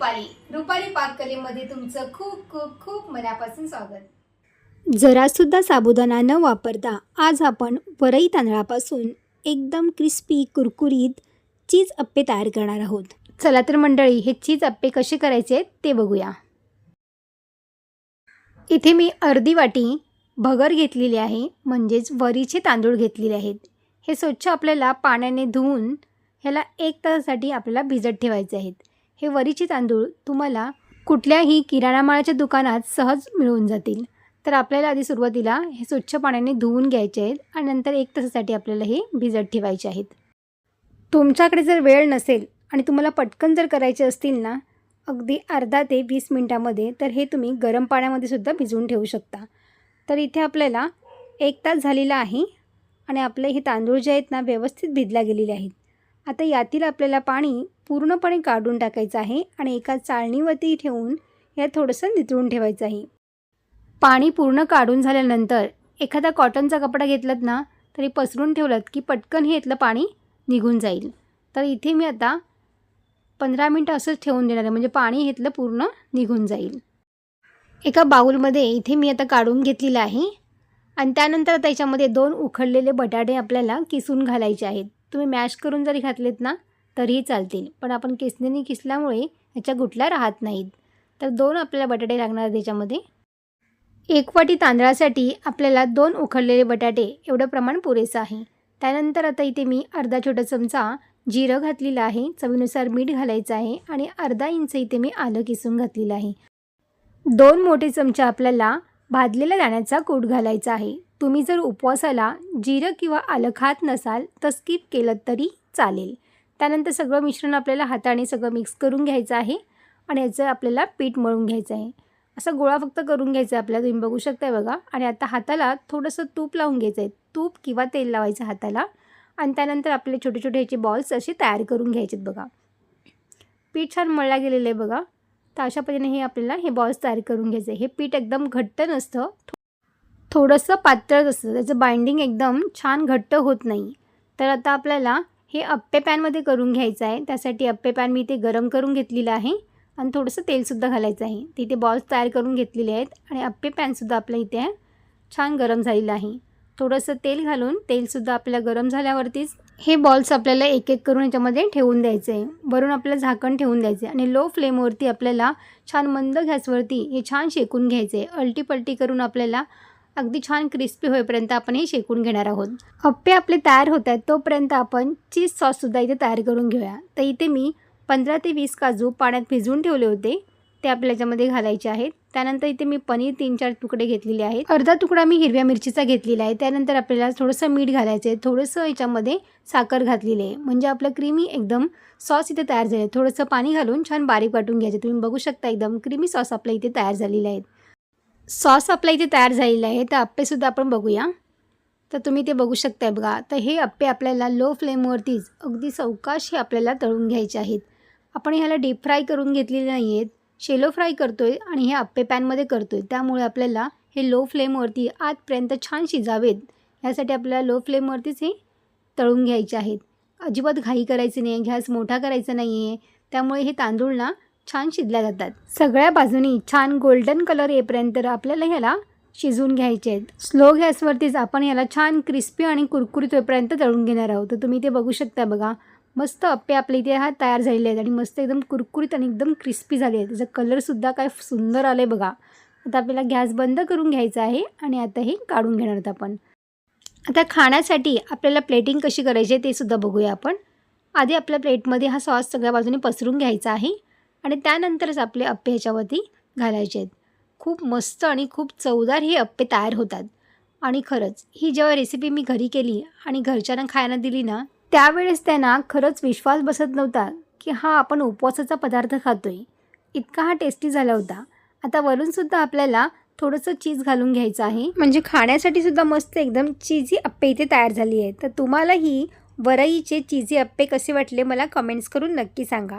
रुपाली. रुपाली पाककलेमध्ये तुमचं खूप खूप खूप मनापासून स्वागत. जरासुद्धा साबुदाणा न वापरता आज आपण वरई तांदळापासून एकदम क्रिस्पी कुरकुरीत चीज अप्पे तयार करणार आहोत. चला तर मंडळी हे चीज अप्पे कसे करायचे ते बघूया. इथे मी अर्धी वाटी भगर घेतलेली आहे म्हणजेच वरीचे तांदूळ घेतलेले आहेत. हे स्वच्छ आपल्याला पाण्याने धुवून ह्याला एक तासासाठी आपल्याला भिजत ठेवायचे आहेत. हे वरीचे तांदूळ तुम्हाला कुठल्याही किराणा माळाच्या दुकानात सहज मिळून जातील. तर आपल्याला आधी सुरुवातीला हे स्वच्छ पाण्याने धुवून घ्यायचे आहेत आणि नंतर एक तासासाठी आपल्याला हे भिजत ठेवायचे आहेत. तुमच्याकडे जर वेळ नसेल आणि तुम्हाला पटकन जर करायचे असतील ना अगदी अर्धा ते वीस मिनटामध्ये तर हे तुम्ही गरम पाण्यामध्ये सुद्धा भिजवून ठेवू शकता. तर इथे आपल्याला एक तास झालेला आहे आणि आपले हे तांदूळ जे आहेत ना व्यवस्थित भिजल्या गेलेले आहेत. आता यातील आपल्याला पाणी पूर्णपणे काढून टाकायचं आहे आणि एका चाळणीवरती ठेवून यात थोडंसं नितळून ठेवायचं आहे. पाणी पूर्ण काढून झाल्यानंतर एखादा कॉटनचा कपडा घेतलात ना तरी पसरून ठेवलात की पटकन हे इथलं पाणी निघून जाईल. तर इथे मी आता पंधरा मिनटं असंच ठेवून देणार आहे म्हणजे पाणी इथलं पूर्ण निघून जाईल. एका बाऊलमध्ये इथे मी आता काढून घेतलेलं आहे. आणि त्यानंतर त्याच्यामध्ये दोन उखडलेले बटाटे आपल्याला किसून घालायचे आहेत. तुम्ही मॅश करून जरी घातलेत ना तरीही चालतील. पण आपण किसणीने किसल्यामुळे ह्याच्या गुठल्या राहत नाहीत. तर दोन आपल्याला बटाटे लागणार आहेत त्याच्यामध्ये एक वाटी तांदळासाठी आपल्याला दोन उखडलेले बटाटे एवढं प्रमाण पुरेसं आहे. त्यानंतर आता इथे मी अर्धा छोटा चमचा जिरं घातलेलं आहे. चवीनुसार मीठ घालायचं आहे आणि अर्धा इंच इथे मी आलं किसून घातलेलं आहे. दोन मोठे चमचे आपल्याला भाजलेल्या दाण्याचा कूट घालायचा आहे. तुम्ही जर उपवासाला जिरं किंवा आलं खात नसाल तर स्किप केलं तरी चालेल. त्यानंतर सगळं मिश्रण आपल्याला हाताने सगळं मिक्स करून घ्यायचं आहे आणि याचं आपल्याला पीठ मळून घ्यायचं आहे. असा गोळा फक्त करून घ्यायचा आहे आपल्याला तुम्ही बघू शकताय बघा. आणि आता हाताला थोडंसं तूप लावून घ्यायचं आहे. तूप किंवा तेल लावायचं हाताला. आणि त्यानंतर आपले छोटे छोटे ह्याचे बॉल्स असे तयार करून घ्यायचे आहेत बघा. पीठ छान मळला गेलेलं आहे बघा. तर अशा पद्धतीने हे आपल्याला हे बॉल्स तयार करून घ्यायचे हे पीठ एकदम घट्ट नसतं. थोडंसं पातळच असतं. त्याचं बाइंडिंग एकदम छान घट्ट होत नाही. तर आता आपल्याला हे अप्पे पॅनमध्ये करून घ्यायचं आहे. त्यासाठी अप्पे पॅन मी ते गरम करून घेतलेलं आहे. आणि थोडंसं तेलसुद्धा घालायचं आहे. तिथे बॉल्स तयार करून घेतलेले आहेत. आणि अप्पे पॅनसुद्धा आपल्या इथे छान गरम झालेलं आहे. थोडंसं तेल घालून तेलसुद्धा आपल्याला गरम झाल्यावरतीच हे बॉल्स आपल्याला एक एक करून याच्यामध्ये ठेवून द्यायचे आहे. वरून आपल्याला झाकण ठेवून द्यायचे आणि लो फ्लेमवरती आपल्याला छान मंद गॅसवरती हे छान शेकून घ्यायचे आहे. अल्टीपलटी करून आपल्याला अगदी छान क्रिस्पी होईपर्यंत आपण हे शेकून घेणार आहोत. अप्पे आपले तयार होत आहेत तोपर्यंत आपण चीज सॉससुद्धा इथे तयार करून घेऊया. तर इथे मी पंधरा ते वीस काजू पाण्यात भिजवून ठेवले होते. ते आपल्या याच्यामध्ये घालायचे आहेत. त्यानंतर इथे मी पनीर तीन चार तुकडे घेतलेले आहेत. अर्धा तुकडा मी हिरव्या मिरचीचा घेतलेला आहे. त्यानंतर आपल्याला थोडंसं मीठ घालायचं आहे. थोडंसं याच्यामध्ये साखर घातलेली आहे. म्हणजे आपलं क्रीमी एकदम सॉस इथे तयार झाले थोडंसं पाणी घालून छान बारीक वाटून घ्यायचं तुम्ही बघू शकता एकदम क्रीमी सॉस आपल्या इथे तयार झालेले आहेत. सॉस आपल्या इथे तयार झालेला आहे तर अप्पेसुद्धा आपण बघूया. तर तुम्ही ते बघू शकताय बघा. तर हे अप्पे आपल्याला लो फ्लेमवरतीच अगदी चौकाश हे आपल्याला तळून घ्यायचे आहेत. आपण ह्याला डीप फ्राय करून घेतलेले नाही आहेत शेलो फ्राय करतो आहे आणि हे अप्पे पॅनमध्ये करतो आहे त्यामुळे आपल्याला हे लो फ्लेमवरती आजपर्यंत छान शिजावेत. यासाठी आपल्याला लो फ्लेमवरतीच हे तळून घ्यायचे आहेत. अजिबात घाई करायची नाही आहे गॅस मोठा करायचा नाही आहे त्यामुळे हे तांदूळ ना छान शिजल्या जातात. सगळ्या बाजूनी छान गोल्डन कलर येईपर्यंत आपल्याला ह्याला शिजवून घ्यायचे आहेत. स्लो गॅसवरतीच आपण याला छान क्रिस्पी आणि कुरकुरीत होईपर्यंत तळून घेणार आहोत. तर तुम्ही ते बघू शकता बघा मस्त अप्पे आपले इथे हा तयार झालेले आहेत आणि मस्त एकदम कुरकुरीत आणि एकदम क्रिस्पी झाले आहेत. त्याचा कलरसुद्धा काय सुंदर आलं आहे बघा. आता आपल्याला गॅस बंद करून घ्यायचा आहे आणि आता हे काढून घेणार आहोत आपण. आता खाण्यासाठी आपल्याला प्लेटिंग कशी करायची आहे ते सुद्धा बघूया आपण. आधी आपल्या प्लेटमध्ये हा सॉस सगळ्या बाजूने पसरून घ्यायचा आहे. आणि त्यानंतरच आपले अप्पे ह्याच्यावरती घालायचे आहेत. खूप मस्त आणि खूप चवदार हे अप्पे तयार होतात. आणि खरंच ही जेव्हा रेसिपी मी घरी केली आणि घरच्यांना खायला दिली ना त्यावेळेस त्यांना खरंच विश्वास बसत नव्हता की हा आपण उपवासाचा पदार्थ खातोय. इतका हा टेस्टी झाला होता. आता वरूनसुद्धा आपल्याला थोडंसं चीज घालून घ्यायचं आहे. म्हणजे खाण्यासाठी सुद्धा मस्त एकदम चीजी अप्पे इथे तयार झाली आहे तर तुम्हाला ही वरईचे चीजी अप्पे कसे वाटले मला कमेंट्स करून नक्की सांगा.